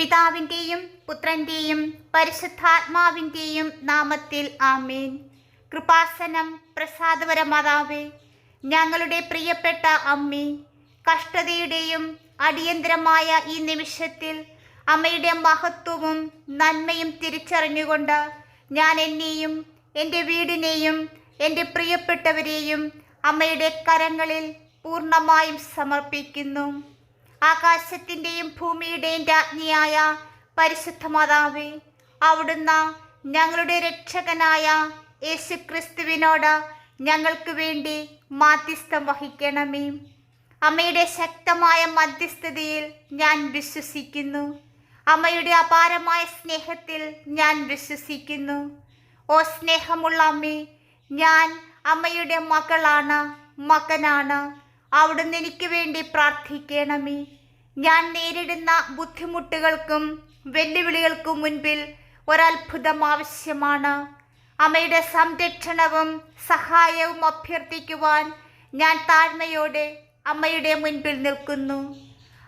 പിതാവിന്റെയും പുത്രന്റെയും പരിശുദ്ധാത്മാവിന്റെയും നാമത്തിൽ ആമേൻ. കൃപാസനം പ്രസാദപരമാതാവേ ഞങ്ങളുടെ പ്രിയപ്പെട്ട അമ്മി കഷ്ടതയുടെയും അടിയന്തരമായ ഈ നിമിഷത്തിൽ അമ്മയുടെ മഹത്വവും നന്മയും തിരിച്ചറിഞ്ഞുകൊണ്ട് ഞാൻ എന്നെയും എന്റെ വീടിനെയും എന്റെ പ്രിയപ്പെട്ടവരെയും അമ്മയുടെ കരങ്ങളിൽ പൂർണമായും സമർപ്പിക്കുന്നു. ആകാശത്തിന്റെയും ഭൂമിയുടെയും രാജ്ഞിയായ പരിശുദ്ധ മാതാവേ അവിടുന്ന് ഞങ്ങളുടെ രക്ഷകനായ യേശു ക്രിസ്തുവിനോട് ഞങ്ങൾക്ക് വേണ്ടി മാധ്യസ്ഥം വഹിക്കണമേ. അമ്മയുടെ ശക്തമായ മധ്യസ്ഥതയിൽ ഞാൻ വിശ്വസിക്കുന്നു. അമ്മയുടെ അപാരമായ സ്നേഹത്തിൽ ഞാൻ വിശ്വസിക്കുന്നു. ഓ സ്നേഹമുള്ള അമ്മേ ഞാൻ അമ്മയുടെ മകളാണ് മകനാണ്. അവിടുന്ന് എനിക്ക് വേണ്ടി പ്രാർത്ഥിക്കണമേ. ഞാൻ നേരിടുന്ന ബുദ്ധിമുട്ടുകൾക്കും വെല്ലുവിളികൾക്കും മുൻപിൽ ഒരത്ഭുതം ആവശ്യമാണ്. അമ്മയുടെ സംരക്ഷണവും സഹായവും അഭ്യർത്ഥിക്കുവാൻ ഞാൻ താഴ്മയോടെ അമ്മയുടെ മുൻപിൽ നിൽക്കുന്നു.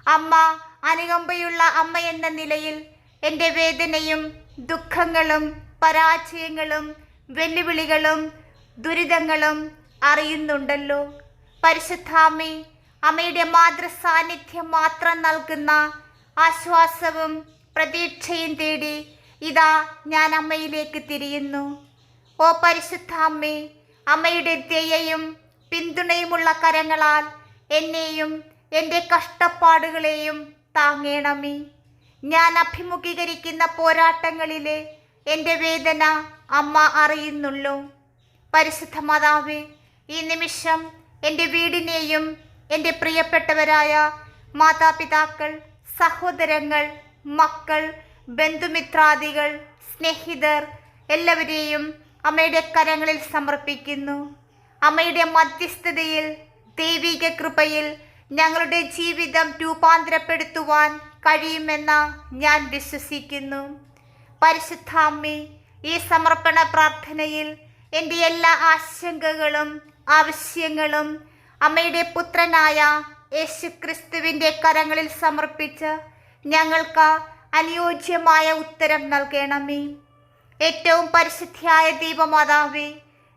അമ്മ അനുകമ്പയുള്ള അമ്മ എന്ന നിലയിൽ എന്റെ വേദനയും ദുഃഖങ്ങളും പരാജയങ്ങളും വെല്ലുവിളികളും ദുരിതങ്ങളും അറിയുന്നുണ്ടല്ലോ. പരിശുദ്ധാമ്മേ അമ്മയുടെ മാതൃസാന്നിധ്യം മാത്രം നൽകുന്ന ആശ്വാസവും പ്രതീക്ഷയും തേടി ഇതാ ഞാൻ അമ്മയിലേക്ക് തിരിയുന്നു. ഓ പരിശുദ്ധാമ്മേ അമ്മയുടെ ദയയും പിന്തുണയുമുള്ള കരങ്ങളാൽ എന്നെയും എന്റെ കഷ്ടപ്പാടുകളെയും താങ്ങേണമേ. ഞാൻ അഭിമുഖീകരിക്കുന്ന പോരാട്ടങ്ങളിലെ എന്റെ വേദന അമ്മ അറിയുന്നുള്ളൂ. പരിശുദ്ധ മാതാവേ ഈ നിമിഷം എന്റെ വീടിനെയും എന്റെ പ്രിയപ്പെട്ടവരായ മാതാപിതാക്കൾ സഹോദരങ്ങൾ മക്കൾ ബന്ധുമിത്രാദികൾ സ്നേഹിതർ എല്ലാവരെയും അമ്മയുടെ കരങ്ങളിൽ സമർപ്പിക്കുന്നു. അമ്മയുടെ മധ്യസ്ഥതയിൽ ദൈവിക കൃപയിൽ ഞങ്ങളുടെ ജീവിതം രൂപാന്തരപ്പെടുത്തുവാൻ കഴിയുമെന്ന ഞാൻ വിശ്വസിക്കുന്നു. പരിശുദ്ധാമ്മി ഈ സമർപ്പണ പ്രാർത്ഥനയിൽ എന്റെ എല്ലാ ആശങ്കകളും ആവശ്യങ്ങളും അമ്മയുടെ പുത്രനായ യേശു ക്രിസ്തുവിന്റെ കരങ്ങളിൽ സമർപ്പിച്ച് ഞങ്ങൾക്ക് അനുയോജ്യമായ ഉത്തരം നൽകണമേ. ഏറ്റവും പരിശുദ്ധിയായ ദീപമാതാവേ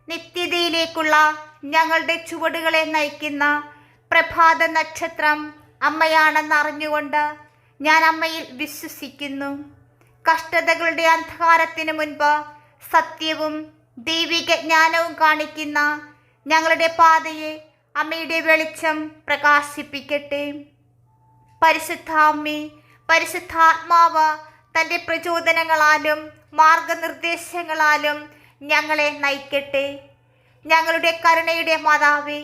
നിത്യതയിലേക്കുള്ള ഞങ്ങളുടെ ചുവടുകളെ നയിക്കുന്ന പ്രഭാത നക്ഷത്രം അമ്മയാണെന്ന് അറിഞ്ഞുകൊണ്ട് ഞാൻ അമ്മയിൽ വിശ്വസിക്കുന്നു. കഷ്ടതകളുടെ അന്ധകാരത്തിന് മുൻപ് സത്യവും ദൈവിക ജ്ഞാനവും കാണിക്കുന്ന ഞങ്ങളുടെ പാതയെ അമ്മയുടെ വെളിച്ചം പ്രകാശിപ്പിക്കട്ടെ. പരിശുദ്ധ അമ്മേ പരിശുദ്ധാത്മാവ് തന്റെ പ്രചോദനങ്ങളാലും മാർഗനിർദ്ദേശങ്ങളാലും ഞങ്ങളെ നയിക്കട്ടെ. ഞങ്ങളുടെ കരുണയുടെ മാതാവേ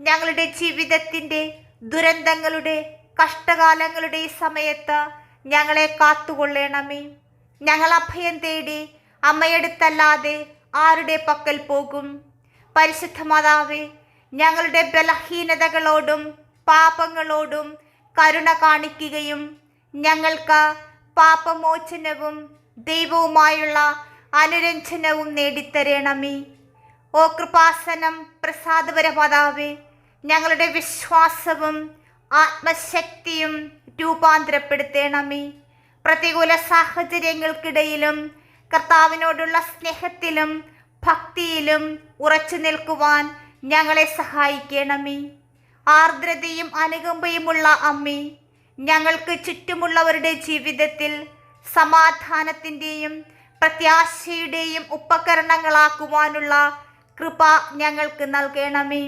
ഞങ്ങളുടെ ജീവിതത്തിന്റെ ദുരന്തങ്ങളുടെ കഷ്ടകാലങ്ങളുടെ സമയത്ത് ഞങ്ങളെ കാത്തുകൊള്ളണമേ. ഞങ്ങൾ അഭയം തേടി അമ്മയെടുത്തല്ലാതെ ആരുടെ പക്കൽ പോകും? പരിശുദ്ധ മാതാവേ ഞങ്ങളുടെ ബലഹീനതകളോടും പാപങ്ങളോടും കരുണ കാണിക്കുകയും ഞങ്ങൾക്ക് പാപമോചനവും ദൈവവുമായുള്ള അനുരഞ്ജനവും നേടിത്തരണമേ. ഓ കൃപാസനം പ്രസാദപര മാതാവേ ഞങ്ങളുടെ വിശ്വാസവും ആത്മശക്തിയും രൂപാന്തരപ്പെടുത്തണമേ. പ്രതികൂല സാഹചര്യങ്ങൾക്കിടയിലും കർത്താവിനോടുള്ള സ്നേഹത്തിലും ഭക്തിയിലും ഉറച്ചു നിൽക്കുവാൻ ഞങ്ങളെ സഹായിക്കണമേ. ആർദ്രതയും അനുകമ്പയുമുള്ള അമ്മി ഞങ്ങൾക്ക് ചുറ്റുമുള്ളവരുടെ ജീവിതത്തിൽ സമാധാനത്തിന്റെയും പ്രത്യാശയുടെയും ഉപകരണങ്ങളാക്കുവാനുള്ള കൃപ ഞങ്ങൾക്ക് നൽകണമേ.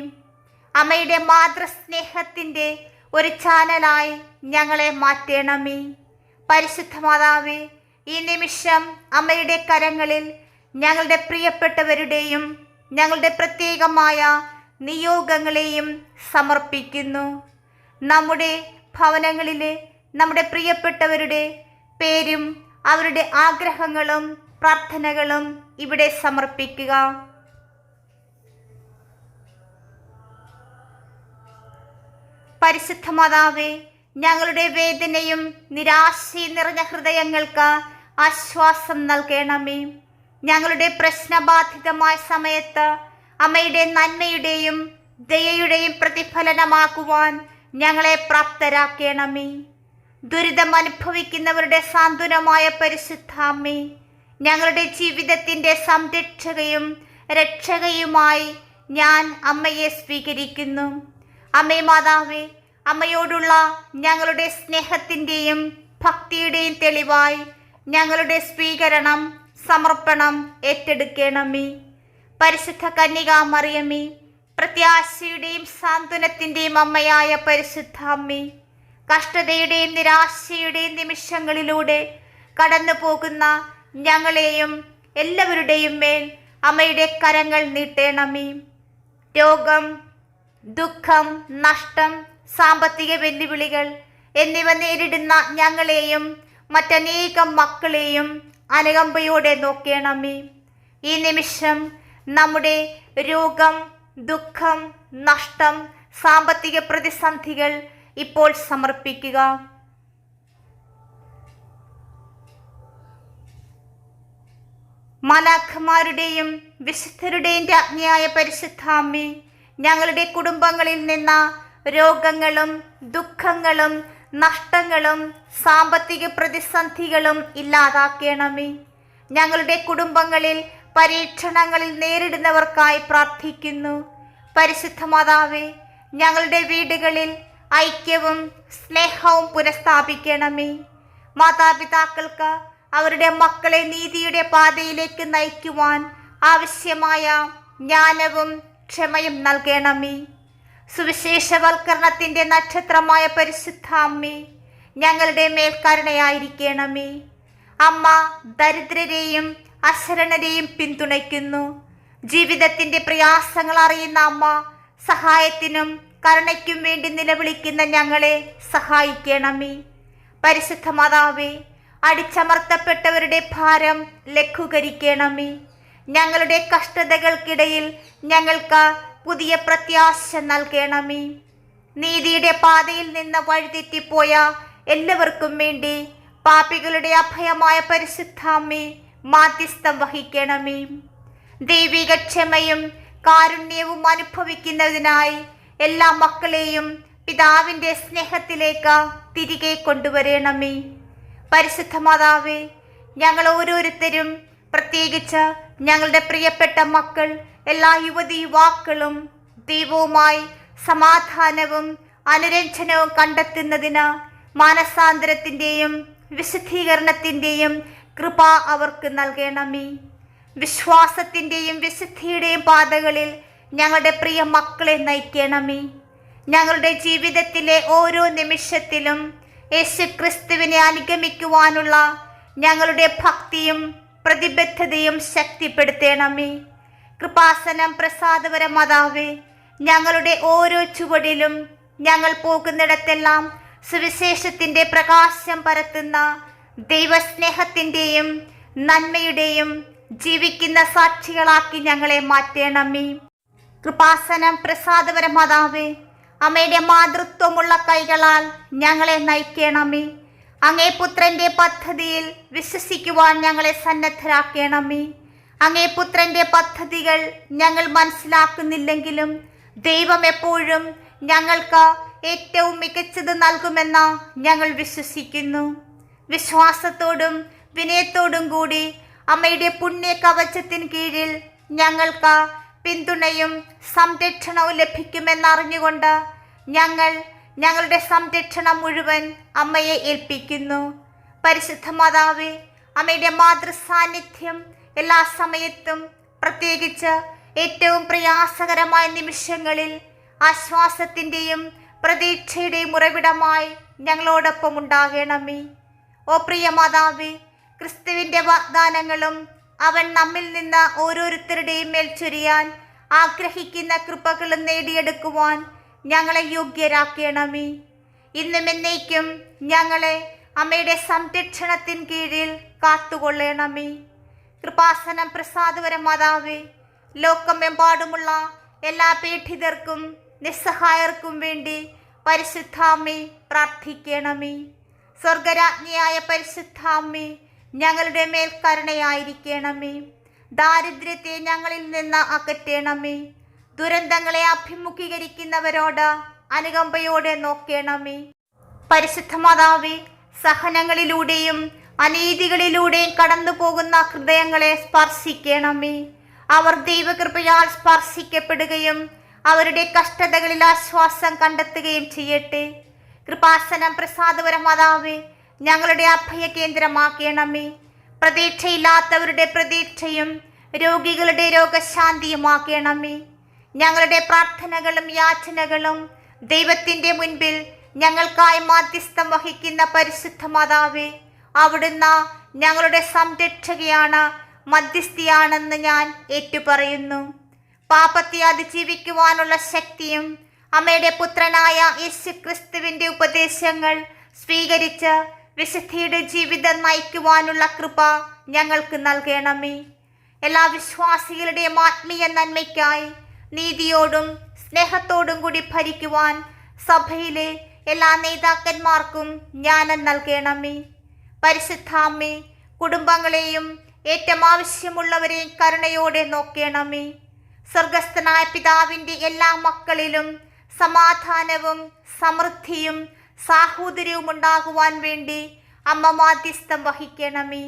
അമ്മയുടെ മാതൃസ്നേഹത്തിന്റെ ഒരു ചാനലായി ഞങ്ങളെ മാറ്റണമേ. പരിശുദ്ധ മാതാവേ ഈ നിമിഷം അമ്മയുടെ കരങ്ങളിൽ ഞങ്ങളുടെ പ്രിയപ്പെട്ടവരുടെയും ഞങ്ങളുടെ പ്രത്യേകമായ നിയോഗങ്ങളെയും സമർപ്പിക്കുന്നു. നമ്മുടെ ഭവനങ്ങളിലെ നമ്മുടെ പ്രിയപ്പെട്ടവരുടെ പേരും അവരുടെ ആഗ്രഹങ്ങളും പ്രാർത്ഥനകളും ഇവിടെ സമർപ്പിക്കുക. പരിശുദ്ധ മാതാവേ ഞങ്ങളുടെ വേദനയും നിരാശയും നിറഞ്ഞ ഹൃദയങ്ങൾക്ക് ആശ്വാസം നൽകണമേ. ഞങ്ങളുടെ പ്രശ്നബാധിതമായ സമയത്ത് അമ്മയുടെ നന്മയുടെയും ദയയുടെയും പ്രതിഫലനമാക്കുവാൻ ഞങ്ങളെ പ്രാപ്തരാക്കണമേ. ദുരിതം അനുഭവിക്കുന്നവരുടെ സാന്ത്വനമായ പരിശുദ്ധാമ്മേ ഞങ്ങളുടെ ജീവിതത്തിന്റെ സംരക്ഷകയും രക്ഷകയുമായി ഞാൻ അമ്മയെ സ്വീകരിക്കുന്നു. അമ്മേ മാതാവേ അമ്മയോടുള്ള ഞങ്ങളുടെ സ്നേഹത്തിന്റെയും ഭക്തിയുടെയും തെളിവായി ഞങ്ങളുടെ സ്വീകരണം സമർപ്പണം ഏറ്റെടുക്കണമേ. പരിശുദ്ധ കന്യകാമറിയമേ പ്രത്യാശയുടെയും സാന്ത്വനത്തിന്റെയും അമ്മയായ പരിശുദ്ധ അമ്മേ കഷ്ടതയുടെയും നിരാശയുടെയും നിമിഷങ്ങളിലൂടെ കടന്നു പോകുന്ന ഞങ്ങളെയും എല്ലാവരുടെയും മേൽ അമ്മയുടെ കരങ്ങൾ നീട്ടേണമേ. രോഗം ദുഃഖം നഷ്ടം സാമ്പത്തിക വെല്ലുവിളികൾ എന്നിവ നേരിടുന്ന ഞങ്ങളെയും മറ്റനേകം മക്കളെയും അനുകമ്പയോടെ നോക്കണമേ. ഈ നിമിഷം നമ്മുടെ രോഗം ദുഃഖം നഷ്ടം സാമ്പത്തിക പ്രതിസന്ധികൾ ഇപ്പോൾ സമർപ്പിക്കുക. മലാഖമാരുടെയും വിശുദ്ധരുടെയും രാജ്ഞിയായ പരിശുദ്ധാമ്മി ഞങ്ങളുടെ കുടുംബങ്ങളിൽ നിന്ന രോഗങ്ങളും ദുഃഖങ്ങളും നഷ്ടങ്ങളും സാമ്പത്തിക പ്രതിസന്ധികളും ഇല്ലാതാക്കണമേ. ഞങ്ങളുടെ കുടുംബങ്ങളിൽ പരീക്ഷണങ്ങളിൽ നേരിടുന്നവർക്കായി പ്രാർത്ഥിക്കുന്നു. പരിശുദ്ധ മാതാവേ ഞങ്ങളുടെ വീടുകളിൽ ഐക്യവും സ്നേഹവും പുനഃസ്ഥാപിക്കണമേ. മാതാപിതാക്കൾക്ക് അവരുടെ മക്കളെ നീതിയുടെ പാതയിലേക്ക് നയിക്കുവാൻ ആവശ്യമായ ജ്ഞാനവും ക്ഷമയും നൽകണമേ. സുവിശേഷവൽക്കരണത്തിന്റെ നക്ഷത്രമായ പരിശുദ്ധ അമ്മേ ഞങ്ങളുടെ മേൽക്കാരണയായിരിക്കണമേ അമ്മ ദരിദ്രരെയും അശരണരെയും പിന്തുണയ്ക്കുന്നു. ജീവിതത്തിന്റെ പ്രയാസങ്ങൾ അറിയുന്ന അമ്മ സഹായത്തിനും കരുണയ്ക്കും വേണ്ടി നിലവിളിക്കുന്ന ഞങ്ങളെ സഹായിക്കണമേ. പരിശുദ്ധ മാതാവേ അടിച്ചമർത്തപ്പെട്ടവരുടെ ഭാരം ലഘൂകരിക്കണമേ. ഞങ്ങളുടെ കഷ്ടതകൾക്കിടയിൽ ഞങ്ങൾക്ക് പുതിയ പ്രത്യാശ നൽകണമേ. നീതിയുടെ പാതയിൽ നിന്ന് വഴിതെറ്റിപ്പോയ എല്ലാവർക്കും വേണ്ടി പാപികളുടെ അഭയമായ പരിശുദ്ധാമ്മേ മാധ്യസ്ഥം വഹിക്കണമേ. ദൈവിക ക്ഷമയും കാരുണ്യവും അനുഭവിക്കുന്നതിനായി എല്ലാ മക്കളെയും പിതാവിന്റെ സ്നേഹത്തിലേക്ക് തിരികെ കൊണ്ടുവരണമേ. പരിശുദ്ധ മാതാവേ ഞങ്ങൾ ഓരോരുത്തരും പ്രത്യേകിച്ച് ഞങ്ങളുടെ പ്രിയപ്പെട്ട മക്കൾ എല്ലാ യുവതി യുവാക്കളും ദൈവവുമായി സമാധാനവും അനുരഞ്ജനവും കണ്ടെത്തുന്നതിന് മാനസാന്തരത്തിന്റെയും വിശുദ്ധീകരണത്തിന്റെയും കൃപ അവർക്ക് നൽകണമേ. വിശ്വാസത്തിന്റെയും വിശുദ്ധിയുടെയും പാതകളിൽ ഞങ്ങളുടെ പ്രിയ മക്കളെ നയിക്കണമേ. ഞങ്ങളുടെ ജീവിതത്തിലെ ഓരോ നിമിഷത്തിലും യേശു ക്രിസ്തുവിനെ അനുഗമിക്കുവാനുള്ള ഞങ്ങളുടെ ഭക്തിയും പ്രതിബദ്ധതയും ശക്തിപ്പെടുത്തണമേ. കൃപാസനം പ്രസാദപര മാതാവേ ഞങ്ങളുടെ ഓരോ ചുവടിലും ഞങ്ങൾ പോകുന്നിടത്തെല്ലാം സുവിശേഷത്തിന്റെ പ്രകാശം പരത്തുന്ന ദൈവസ്നേഹത്തിന്റെയും നന്മയുടെയും ജീവിക്കുന്ന സാക്ഷികളാക്കി ഞങ്ങളെ മാറ്റണമേ. കൃപാസനം പ്രസാദപര മാതാവേ അമ്മയുടെ മാതൃത്വമുള്ള കൈകളാൽ ഞങ്ങളെ നയിക്കണമേ. അങ്ങേ പുത്രന്റെ പദ്ധതിയിൽ വിശ്വസിക്കുവാൻ ഞങ്ങളെ സന്നദ്ധരാക്കണമേ. അങ്ങേ പുത്രന്റെ പദ്ധതികൾ ഞങ്ങൾ മനസ്സിലാക്കുന്നില്ലെങ്കിലും ദൈവം എപ്പോഴും ഞങ്ങൾക്ക് ഏറ്റവും മികച്ചത് നൽകുമെന്ന് ഞങ്ങൾ വിശ്വസിക്കുന്നു. വിശ്വാസത്തോടും വിനയത്തോടും കൂടി അമ്മയുടെ പുണ്യ കവചത്തിന് കീഴിൽ ഞങ്ങൾക്ക് പിന്തുണയും സംരക്ഷണവും ലഭിക്കുമെന്നറിഞ്ഞുകൊണ്ട് ഞങ്ങൾ ഞങ്ങളുടെ സംരക്ഷണം മുഴുവൻ അമ്മയെ ഏൽപ്പിക്കുന്നു. പരിശുദ്ധ മാതാവേ അമ്മയുടെ മാതൃസാന്നിധ്യം എല്ലാ സമയത്തും പ്രത്യേകിച്ച് ഏറ്റവും പ്രയാസകരമായ നിമിഷങ്ങളിൽ ആശ്വാസത്തിന്റെയും പ്രതീക്ഷയുടെയും ഉറവിടമായി ഞങ്ങളോടൊപ്പം ഉണ്ടാകണമേ. ഓ പ്രിയ മാതാവേ ക്രിസ്തുവിന്റെ വാഗ്ദാനങ്ങളും അവൻ നമ്മിൽ നിന്ന് ഓരോരുത്തരുടെയും മേൽ ചൊരിയാൻ ആഗ്രഹിക്കുന്ന കൃപകളും നേടിയെടുക്കുവാൻ ഞങ്ങളെ യോഗ്യരാക്കണമേ. ഇന്നും എന്നേക്കും ഞങ്ങളെ അമ്മയുടെ സംരക്ഷണത്തിൻ കീഴിൽ കാത്തുകൊള്ളണമേ. കൃപാസനം പ്രസാദപര മാതാവേ. ലോകമെമ്പാടുമുള്ള എല്ലാ പീഠിതർക്കും നിസ്സഹായർക്കും വേണ്ടി പരിശുദ്ധാമ്മേ പ്രാർത്ഥിക്കണമേ. സ്വർഗരാജ്ഞിയായ പരിശുദ്ധാമ്മേ ഞങ്ങളുടെ മേൽ കരുണയായിരിക്കണമേ. ദാരിദ്ര്യത്തെ ഞങ്ങളിൽ നിന്ന് അകറ്റണമേ. ദുരന്തങ്ങളെ അഭിമുഖീകരിക്കുന്നവരോട് അനുകമ്പയോടെ നോക്കണമേ. പരിശുദ്ധ മാതാവേ സഹനങ്ങളിലൂടെയും അനീതികളിലൂടെയും കടന്നു പോകുന്ന ഹൃദയങ്ങളെ സ്പർശിക്കണമേ. അവർ ദൈവകൃപയാൽ സ്പർശിക്കപ്പെടുകയും അവരുടെ കഷ്ടതകളിൽ ആശ്വാസം കണ്ടെത്തുകയും ചെയ്യട്ടെ. കൃപാസനം പ്രസാദപരമാതാവേ ഞങ്ങളുടെ അഭയ കേന്ദ്രമാക്കണമേ പ്രതീക്ഷയില്ലാത്തവരുടെ പ്രതീക്ഷയും രോഗികളുടെ രോഗശാന്തിയുമാക്കണമേ ഞങ്ങളുടെ പ്രാർത്ഥനകളും യാചനകളും ദൈവത്തിന്റെ മുൻപിൽ ഞങ്ങൾക്കായി മാധ്യസ്ഥം വഹിക്കുന്ന പരിശുദ്ധ മാതാവേ അവിടുന്ന് ഞങ്ങളുടെ സംരക്ഷകയാണ് മധ്യസ്ഥിയാണെന്ന് ഞാൻ ഏറ്റുപറയുന്നു. പാപത്തെ അതിജീവിക്കുവാനുള്ള ശക്തിയും അമ്മയുടെ പുത്രനായ യേശു ക്രിസ്തുവിന്റെ ഉപദേശങ്ങൾ സ്വീകരിച്ച് വിശുദ്ധിയുടെ ജീവിതം നയിക്കുവാനുള്ള കൃപ ഞങ്ങൾക്ക് നൽകണമേ. എല്ലാ വിശ്വാസികളുടെയും ആത്മീയ നന്മയ്ക്കായി നീതിയോടും സ്നേഹത്തോടും കൂടി ഭരിക്കുവാൻ സഭയിലെ എല്ലാ നേതാക്കന്മാർക്കും ജ്ഞാനം നൽകണമേ. പരിശുദ്ധാമ്മേ കുടുംബങ്ങളെയും ഏറ്റവും ആവശ്യമുള്ളവരെയും കരുണയോടെ നോക്കണമേ. സ്വർഗസ്ഥനായ പിതാവിന്റെ എല്ലാ മക്കളിലും സമാധാനവും സമൃദ്ധിയും സാഹോദര്യവും ഉണ്ടാകുവാൻ വേണ്ടി അമ്മ മാധ്യസ്ഥം വഹിക്കണമേ.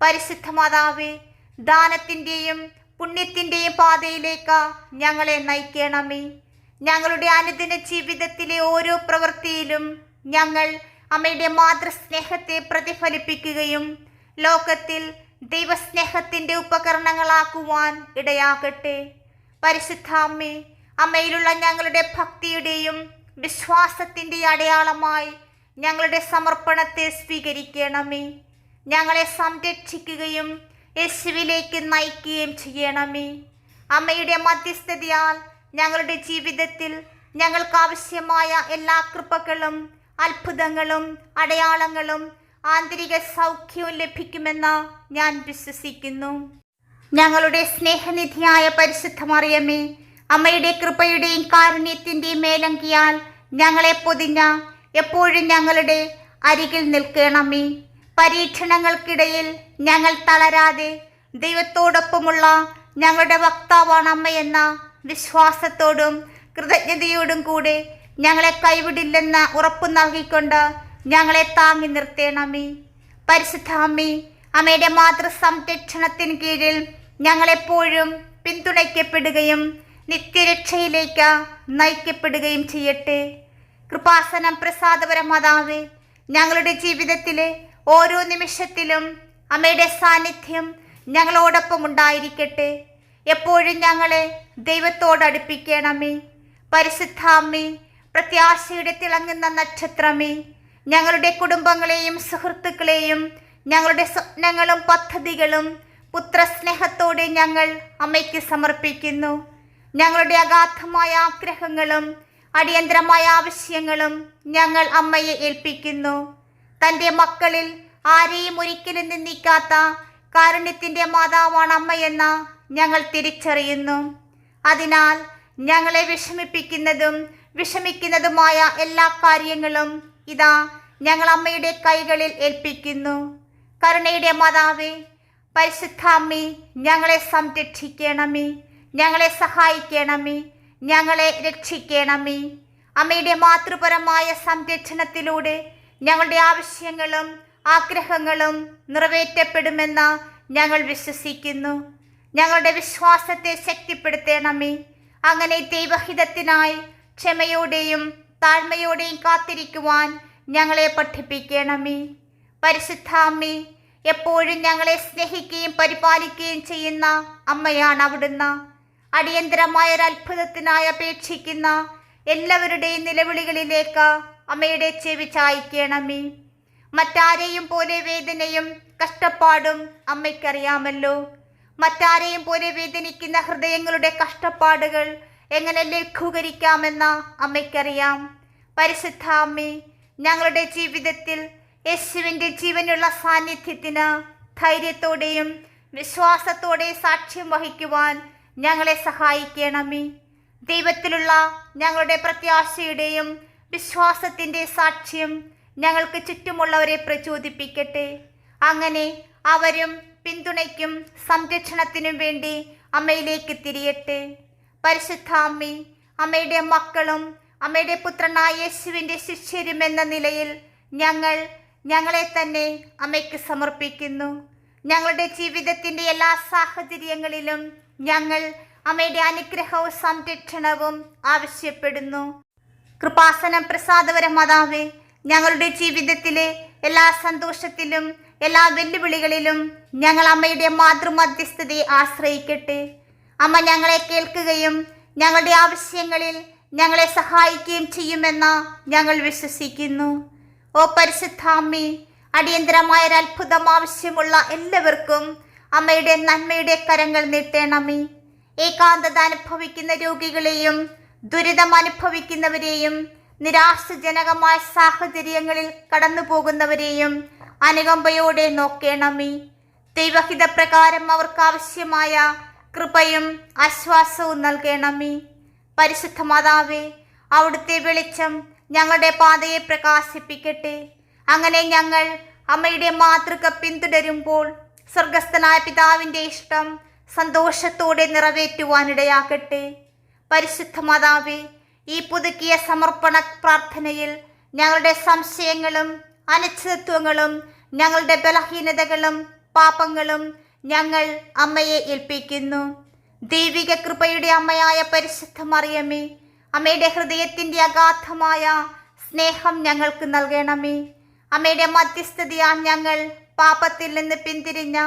പരിശുദ്ധ മാതാവേ ദാനത്തിന്റെയും പുണ്യത്തിന്റെയും പാതയിലേക്ക് ഞങ്ങളെ നയിക്കണമേ. ഞങ്ങളുടെ അനുദിന ജീവിതത്തിലെ ഓരോ പ്രവൃത്തിയിലും ഞങ്ങൾ അമ്മയുടെ മാതൃസ്നേഹത്തെ പ്രതിഫലിപ്പിക്കുകയും ലോകത്തിൽ ദൈവസ്നേഹത്തിന്റെ ഉപകരണങ്ങളാക്കുവാൻ ഇടയാകട്ടെ. പരിശുദ്ധ അമ്മേ അമ്മയിലുള്ള ഞങ്ങളുടെ ഭക്തിയുടെയും വിശ്വാസത്തിന്റെ അടയാളമായി ഞങ്ങളുടെ സമർപ്പണത്തെ സ്വീകരിക്കണമേ. ഞങ്ങളെ സംരക്ഷിക്കുകയും യേശുവിലേക്ക് നയിക്കുകയും ചെയ്യണമേ. അമ്മയുടെ മധ്യസ്ഥതയാൽ ഞങ്ങളുടെ ജീവിതത്തിൽ ഞങ്ങൾക്ക് ആവശ്യമായ എല്ലാ കൃപകളും അത്ഭുതങ്ങളും അടയാളങ്ങളും ആന്തരിക സൗഖ്യവും ലഭിക്കുമെന്ന് ഞാൻ വിശ്വസിക്കുന്നു. ഞങ്ങളുടെ സ്നേഹനിധിയായ പരിശുദ്ധ മറിയമേ അമ്മയുടെ കൃപയുടെയും കാരുണ്യത്തിന്റെയും മേലങ്കിയാൽ ഞങ്ങളെ പൊതിഞ്ഞ എപ്പോഴും ഞങ്ങളുടെ അരികിൽ നിൽക്കണമേ. പരീക്ഷണങ്ങൾക്കിടയിൽ ഞങ്ങൾ തളരാതെ ദൈവത്തോടൊപ്പമുള്ള ഞങ്ങളുടെ വക്താവാണ് അമ്മയെന്ന വിശ്വാസത്തോടും കൃതജ്ഞതയോടും കൂടെ ഞങ്ങളെ കൈവിടില്ലെന്ന ഉറപ്പ് നൽകിക്കൊണ്ട് ഞങ്ങളെ താങ്ങി നിർത്തേണമേ. പരിശുദ്ധ അമ്മി അമ്മയുടെ മാതൃ സംരക്ഷണത്തിന് കീഴിൽ ഞങ്ങളെപ്പോഴും പിന്തുണയ്ക്കപ്പെടുകയും നിത്യരക്ഷയിലേക്ക് നയിക്കപ്പെടുകയും ചെയ്യട്ടെ. കൃപാസനം പ്രസാദപരമാതാവേ ഞങ്ങളുടെ ജീവിതത്തിലെ ഓരോ നിമിഷത്തിലും അമ്മയുടെ സാന്നിധ്യം ഞങ്ങളോടൊപ്പം ഉണ്ടായിരിക്കട്ടെ. എപ്പോഴും ഞങ്ങളെ ദൈവത്തോടടുപ്പിക്കണമേ പരിശുദ്ധാമ്മേ പ്രത്യാശയുടെ തിളങ്ങുന്ന നക്ഷത്രമേ ഞങ്ങളുടെ കുടുംബങ്ങളെയും സുഹൃത്തുക്കളെയും ഞങ്ങളുടെ സ്വപ്നങ്ങളും പദ്ധതികളും പുത്രസ്നേഹത്തോടെ ഞങ്ങൾ അമ്മയ്ക്ക് സമർപ്പിക്കുന്നു. ഞങ്ങളുടെ അഗാധമായ ആഗ്രഹങ്ങളും അടിയന്തരമായ ആവശ്യങ്ങളും ഞങ്ങൾ അമ്മയെ ഏൽപ്പിക്കുന്നു. തന്റെ മക്കളിൽ ആരെയും ഒരിക്കലും നിന്ദിക്കാത്ത കാരുണ്യത്തിന്റെ മാതാവാണ് അമ്മയെന്ന ഞങ്ങൾ തിരിച്ചറിയുന്നു. അതിനാൽ ഞങ്ങളെ വിഷമിപ്പിക്കുന്നതും വിഷമിക്കുന്നതുമായ എല്ലാ കാര്യങ്ങളും ഇതാ ഞങ്ങൾ അമ്മയുടെ കൈകളിൽ ഏൽപ്പിക്കുന്നു. കരുണയുടെ മാതാവേ പരിശുദ്ധാമ്മേ ഞങ്ങളെ സംരക്ഷിക്കണമേ ഞങ്ങളെ സഹായിക്കണമേ ഞങ്ങളെ രക്ഷിക്കണമേ. അമ്മയുടെ മാതൃപരമായ സംരക്ഷണത്തിലൂടെ ഞങ്ങളുടെ ആവശ്യങ്ങളും ആഗ്രഹങ്ങളും നിറവേറ്റപ്പെടുമെന്ന് ഞങ്ങൾ വിശ്വസിക്കുന്നു. ഞങ്ങളുടെ വിശ്വാസത്തെ ശക്തിപ്പെടുത്തണമേ. അങ്ങനെ ദൈവഹിതത്തിനായി ക്ഷമയോടെയും താഴ്മയോടെയും കാത്തിരിക്കുവാൻ ഞങ്ങളെ പഠിപ്പിക്കണമേ. പരിശുദ്ധ അമ്മേ എപ്പോഴും ഞങ്ങളെ സ്നേഹിക്കുകയും പരിപാലിക്കുകയും ചെയ്യുന്ന അമ്മയാണ് അവിടുന്ന്. അടിയന്തരമായ ഒരു അത്ഭുതത്തിനായി അപേക്ഷിക്കുന്ന എല്ലാവരുടെയും നിലവിളികളിലേക്ക് അമ്മയുടെ ചെവി ചായ്ക്കണമേ. മറ്റാരെയും പോലെ വേദനയും കഷ്ടപ്പാടും അമ്മയ്ക്കറിയാമല്ലോ. മറ്റാരെയും പോലെ വേദനിക്കുന്ന ഹൃദയങ്ങളുടെ കഷ്ടപ്പാടുകൾ എങ്ങനെ ലഘൂകരിക്കാമെന്ന് അമ്മയ്ക്കറിയാം. പരിശുദ്ധ അമ്മേ ഞങ്ങളുടെ ജീവിതത്തിൽ യേശുവിന്റെ ജീവനുള്ള സാന്നിധ്യത്തിന് ധൈര്യത്തോടെയും വിശ്വാസത്തോടെ സാക്ഷ്യം വഹിക്കുവാൻ ഞങ്ങളെ സഹായിക്കണമേ. ദൈവത്തിലുള്ള ഞങ്ങളുടെ പ്രത്യാശയുടെയും വിശ്വാസത്തിന്റെ സാക്ഷ്യം ഞങ്ങൾക്ക് ചുറ്റുമുള്ളവരെ പ്രചോദിപ്പിക്കട്ടെ. അങ്ങനെ അവരും പിന്തുണയ്ക്കും സംരക്ഷണത്തിനും വേണ്ടി അമ്മയിലേക്ക് തിരിയട്ടെ. പരിശുദ്ധ അമ്മേ അമ്മയുടെ മക്കളും അമ്മയുടെ പുത്രനായ യേശുവിന്റെ ശിഷ്യരും എന്ന നിലയിൽ ഞങ്ങൾ ഞങ്ങളെ തന്നെ അമ്മയ്ക്ക് സമർപ്പിക്കുന്നു. ഞങ്ങളുടെ ജീവിതത്തിന്റെ എല്ലാ സാഹചര്യങ്ങളിലും ഞങ്ങൾ അമ്മയുടെ അനുഗ്രഹവും സംരക്ഷണവും ആവശ്യപ്പെടുന്നു. കൃപാസനം പ്രസാദവര മാതാവേ ഞങ്ങളുടെ ജീവിതത്തിലെ എല്ലാ സന്തോഷത്തിലും എല്ലാ വെല്ലുവിളികളിലും ഞങ്ങൾ അമ്മയുടെ മാതൃമധ്യസ്ഥതയെ ആശ്രയിക്കട്ടെ. അമ്മ ഞങ്ങളെ കേൾക്കുകയും ഞങ്ങളുടെ ആവശ്യങ്ങളിൽ ഞങ്ങളെ സഹായിക്കുകയും ചെയ്യുമെന്ന് ഞങ്ങൾ വിശ്വസിക്കുന്നു. ഓ പരിശുദ്ധാമ്മി അടിയന്തരമായ ഒരു അത്ഭുതം ആവശ്യമുള്ള എല്ലാവർക്കും അമ്മയുടെ നന്മയുടെ കരങ്ങൾ നീട്ടണമേ. ഏകാന്തത അനുഭവിക്കുന്ന രോഗികളെയും ദുരിതം അനുഭവിക്കുന്നവരെയും നിരാശജനകമായ സാഹചര്യങ്ങളിൽ കടന്നു പോകുന്നവരെയും അനുകമ്പയോടെ നോക്കേണമേ. ദൈവഹിതപ്രകാരം അവർക്ക് ആവശ്യമായ കൃപയും ആശ്വാസവും നൽകണമേ. പരിശുദ്ധ മാതാവേ അവിടുത്തെ വെളിച്ചം ഞങ്ങളുടെ പാതയെ പ്രകാശിപ്പിക്കട്ടെ. അങ്ങനെ ഞങ്ങൾ അമ്മയുടെ മാതൃക പിന്തുടരുമ്പോൾ സ്വർഗസ്ഥനായ പിതാവിന്റെ ഇഷ്ടം സന്തോഷത്തോടെ നിറവേറ്റുവാനിടയാകട്ടെ. പരിശുദ്ധ മാതാവേ ഈ പുതുക്കിയ സമർപ്പണ പ്രാർത്ഥനയിൽ ഞങ്ങളുടെ സംശയങ്ങളും അനിശ്ചിതത്വങ്ങളും ഞങ്ങളുടെ ബലഹീനതകളും പാപങ്ങളും ഞങ്ങൾ അമ്മയെ ഏൽപ്പിക്കുന്നു. ദൈവിക കൃപയുടെ അമ്മയായ പരിശുദ്ധ മറിയമേ അമ്മയുടെ ഹൃദയത്തിന്റെ അഗാധമായ സ്നേഹം ഞങ്ങൾക്ക് നൽകണമേ. അമ്മയുടെ മധ്യസ്ഥതയാൽ ഞങ്ങൾ പാപത്തിൽ നിന്ന് പിന്തിരിഞ്ഞ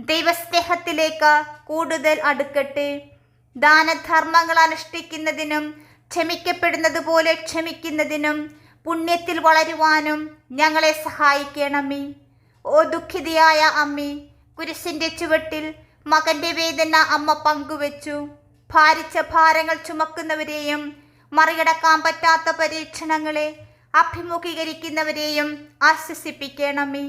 ദൈവസ്നേഹത്തിലേക്ക് കൂടുതൽ അടുക്കട്ടെ. ദാനധർമ്മങ്ങൾ അനുഷ്ഠിക്കുന്നതിനും ക്ഷമിക്കപ്പെടുന്നത് പോലെ ക്ഷമിക്കുന്നതിനും പുണ്യത്തിൽ വളരുവാനും ഞങ്ങളെ സഹായിക്കണമേ. ഓ ദുഃഖിതയായ അമ്മേ കുരിശിന്റെ ചുവട്ടിൽ മകന്റെ വേദന അമ്മ പങ്കുവച്ചു. ഭാരിച്ച ഭാരങ്ങൾ ചുമക്കുന്നവരെയും മറികടക്കാൻ പറ്റാത്ത പരീക്ഷണങ്ങളെ അഭിമുഖീകരിക്കുന്നവരെയും ആശ്വസിപ്പിക്കണമേ.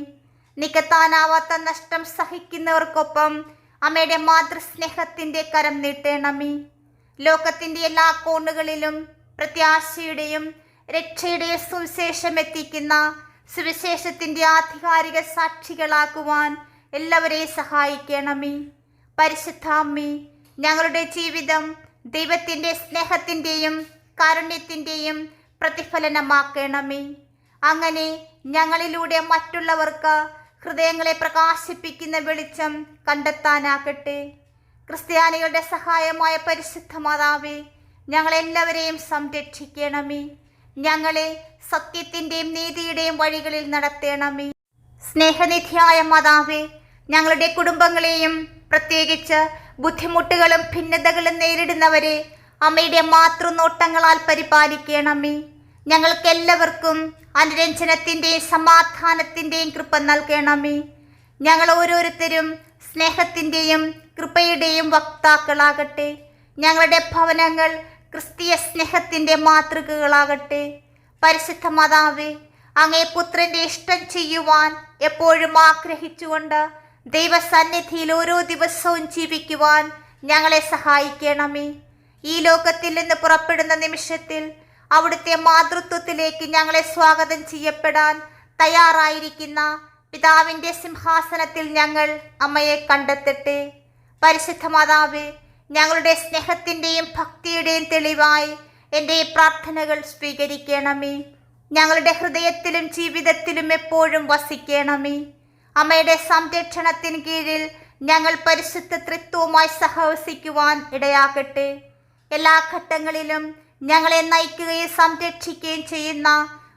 നികത്താനാവാത്ത നഷ്ടം സഹിക്കുന്നവർക്കൊപ്പം അമ്മയുടെ മാതൃസ്നേഹത്തിന്റെ കരം നീട്ടണമേ. ലോകത്തിന്റെ എല്ലാ കോണുകളിലും പ്രത്യാശയുടെയും രക്ഷയുടെയും സുവിശേഷം എത്തിക്കുന്ന സുവിശേഷത്തിന്റെ ആധികാരിക സാക്ഷികളാക്കുവാൻ എല്ലാവരെയും സഹായിക്കണമേ. പരിശുദ്ധാമ്മേ ഞങ്ങളുടെ ജീവിതം ദൈവത്തിന്റെ സ്നേഹത്തിന്റെയും കാരുണ്യത്തിന്റെയും പ്രതിഫലനമാക്കണമേ. അങ്ങനെ ഞങ്ങളിലൂടെ മറ്റുള്ളവർക്ക് ഹൃദയങ്ങളെ പ്രകാശിപ്പിക്കുന്ന വെളിച്ചം കണ്ടെത്താനാകട്ടെ. ക്രിസ്ത്യാനികളുടെ സഹായമായ പരിശുദ്ധ മാതാവേ ഞങ്ങളെല്ലാവരെയും സംരക്ഷിക്കണമേ. ഞങ്ങളെ സത്യത്തിന്റെയും നീതിയുടെയും വഴികളിൽ നടത്തണമേ. സ്നേഹനിധിയായ മാതാവേ ഞങ്ങളുടെ കുടുംബങ്ങളെയും പ്രത്യേകിച്ച് ബുദ്ധിമുട്ടുകളും ഭിന്നതകളും നേരിടുന്നവരെ അമ്മയുടെ മാതൃനോട്ടങ്ങളാൽ പരിപാലിക്കണമേ. ഞങ്ങൾക്കെല്ലാവർക്കും അനുരഞ്ജനത്തിന്റെയും സമാധാനത്തിന്റെയും കൃപ നൽകണമേ. ഞങ്ങൾ ഓരോരുത്തരും സ്നേഹത്തിന്റെയും കൃപയുടെയും വക്താക്കളാകട്ടെ. ഞങ്ങളുടെ ഭവനങ്ങൾ ക്രിസ്തീയ സ്നേഹത്തിന്റെ മാതൃകകളാകട്ടെ. പരിശുദ്ധ മാതാവേ അങ്ങേ പുത്രന്റെ ഇഷ്ടം ചെയ്യുവാൻ എപ്പോഴും ആഗ്രഹിച്ചുകൊണ്ട് ദൈവസന്നിധിയിൽ ഓരോ ദിവസവും ജീവിക്കുവാൻ ഞങ്ങളെ സഹായിക്കണമേ. ഈ ലോകത്തിൽ നിന്ന് പുറപ്പെടുന്ന നിമിഷത്തിൽ അവിടുത്തെ മാതൃത്വത്തിലേക്ക് ഞങ്ങളെ സ്വാഗതം ചെയ്യപ്പെടാൻ തയ്യാറായിരിക്കുന്ന പിതാവിന്റെ സിംഹാസനത്തിൽ ഞങ്ങൾ അമ്മയെ കണ്ടെത്തട്ടെ. പരിശുദ്ധ മാതാവ് ഞങ്ങളുടെ സ്നേഹത്തിന്റെയും ഭക്തിയുടെയും തെളിവായി എന്റെ പ്രാർത്ഥനകൾ സ്വീകരിക്കണമേ. ഞങ്ങളുടെ ഹൃദയത്തിലും ജീവിതത്തിലും എപ്പോഴും വസിക്കണമേ. അമ്മയുടെ സംരക്ഷണത്തിന് കീഴിൽ ഞങ്ങൾ പരിശുദ്ധ തൃത്വവുമായി സഹവസിക്കുവാൻ ഇടയാക്കട്ടെ എല്ലാ ഘട്ടങ്ങളിലും ഞങ്ങളെ നയിക്കുകയും സംരക്ഷിക്കുകയും ചെയ്യുന്ന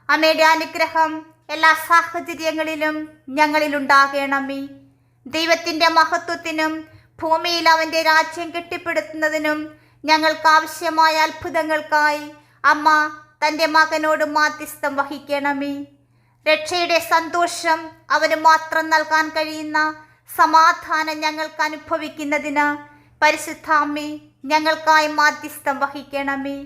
അമ്മയുടെ അനുഗ്രഹം എല്ലാ സാഹചര്യങ്ങളിലും ഞങ്ങളിൽ ഞങ്ങളിലുണ്ടാകണമേ ദൈവത്തിന്റെ മഹത്വത്തിനും ഭൂമിയിൽ അവന്റെ രാജ്യം കെട്ടിപ്പടുത്തുന്നതിനും ഞങ്ങൾക്ക് ആവശ്യമായ അത്ഭുതങ്ങൾക്കായി അമ്മ തന്റെ മകനോട് മാധ്യസ്ഥം വഹിക്കണമേ. രക്ഷയുടെ സന്തോഷം അവന് മാത്രം നൽകാൻ കഴിയുന്ന സമാധാനം ഞങ്ങൾക്ക് അനുഭവിക്കുന്നതിന് പരിശുദ്ധ അമ്മേ ഞങ്ങൾക്കായി മാധ്യസ്ഥം വഹിക്കണമേ.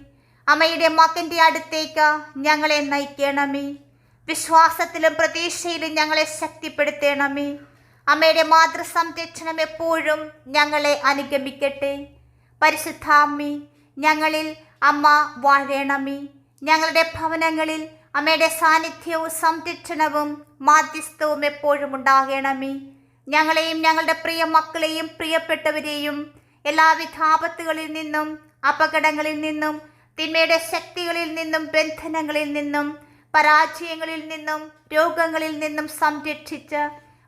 അമ്മയുടെ മകന്റെ അടുത്തേക്ക് ഞങ്ങളെ നയിക്കണമേ. വിശ്വാസത്തിലും പ്രതീക്ഷയിലും ഞങ്ങളെ ശക്തിപ്പെടുത്തണമേ. അമ്മയുടെ മാതൃസംരക്ഷണം എപ്പോഴും ഞങ്ങളെ അനുഗമിക്കട്ടെ. പരിശുദ്ധ അമ്മേ ഞങ്ങളിൽ അമ്മ വാഴണമേ. ഞങ്ങളുടെ ഭവനങ്ങളിൽ അമ്മയുടെ സാന്നിധ്യവും സംരക്ഷണവും മാധ്യസ്ഥവും എപ്പോഴും ഉണ്ടാകണമേ. ഞങ്ങളെയും ഞങ്ങളുടെ പ്രിയ മക്കളെയും പ്രിയപ്പെട്ടവരെയും എല്ലാവിധ ആപത്തുകളിൽ നിന്നും അപകടങ്ങളിൽ നിന്നും തിന്മയുടെ ശക്തികളിൽ നിന്നും ബന്ധനങ്ങളിൽ നിന്നും പരാജയങ്ങളിൽ നിന്നും രോഗങ്ങളിൽ നിന്നും സംരക്ഷിച്ച്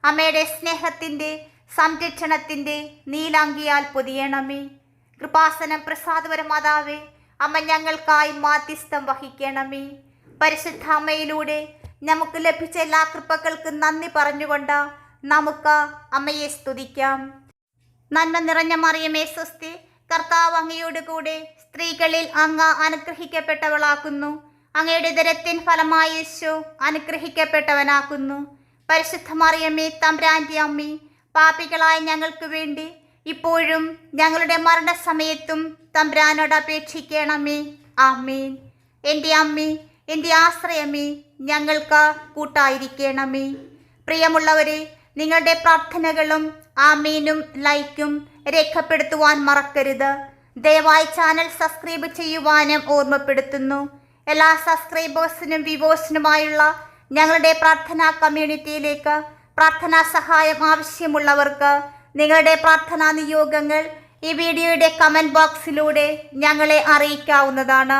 അമ്മയുടെ സ്നേഹത്തിന്റെ സംരക്ഷണത്തിന്റെ നീലാങ്കിയാൽ പൊതിയണമേ. കൃപാസനം പ്രസാദപരമാതാവേ അമ്മ ഞങ്ങൾക്കായി മാധ്യസ്ഥം വഹിക്കണമേ. പരിശുദ്ധ അമ്മയിലൂടെ നമുക്ക് ലഭിച്ച എല്ലാ കൃപകൾക്ക് നന്ദി പറഞ്ഞുകൊണ്ട് നമുക്ക് അമ്മയെ സ്തുതിക്കാം. നന്മ നിറഞ്ഞ മറിയമേ സ്വസ്തി കർത്താവ് അങ്ങയോട് കൂടെ സ്ത്രീകളിൽ അങ്ങ് അനുഗ്രഹിക്കപ്പെട്ടവളാക്കുന്നു. അങ്ങയുടെ ദരത്തിൻ ഫലമായ യേശു അനുഗ്രഹിക്കപ്പെട്ടവനാക്കുന്നു. പരിശുദ്ധ മറിയമ്മേ തമ്പ്രാന്റെ അമ്മി പാപികളായ ഞങ്ങൾക്ക് വേണ്ടി ഇപ്പോഴും ഞങ്ങളുടെ മരണസമയത്തും തമ്പ്രാനോട് അപേക്ഷിക്കണമേ. ആമീൻ. എന്റെ അമ്മേ എന്റെ ആശ്രയമേ ഞങ്ങൾക്ക് കൂട്ടായിരിക്കണമേ. പ്രിയമുള്ളവരെ നിങ്ങളുടെ പ്രാർത്ഥനകളും ആമീനും ലൈക്കും രേഖപ്പെടുത്തുവാൻ മറക്കരുത്. ദയവായി ചാനൽ സബ്സ്ക്രൈബ് ചെയ്യുവാനും ഓർമ്മപ്പെടുത്തുന്നു. എല്ലാ സബ്സ്ക്രൈബേഴ്സിനും വിവോസിനുമായുള്ള ഞങ്ങളുടെ പ്രാർത്ഥനാ കമ്മ്യൂണിറ്റിയിലേക്ക് പ്രാർത്ഥനാ സഹായം ആവശ്യമുള്ളവർക്ക് നിങ്ങളുടെ പ്രാർത്ഥനാ നിയോഗങ്ങൾ ഈ വീഡിയോയുടെ കമന്റ് ബോക്സിലൂടെ ഞങ്ങളെ അറിയിക്കാവുന്നതാണ്.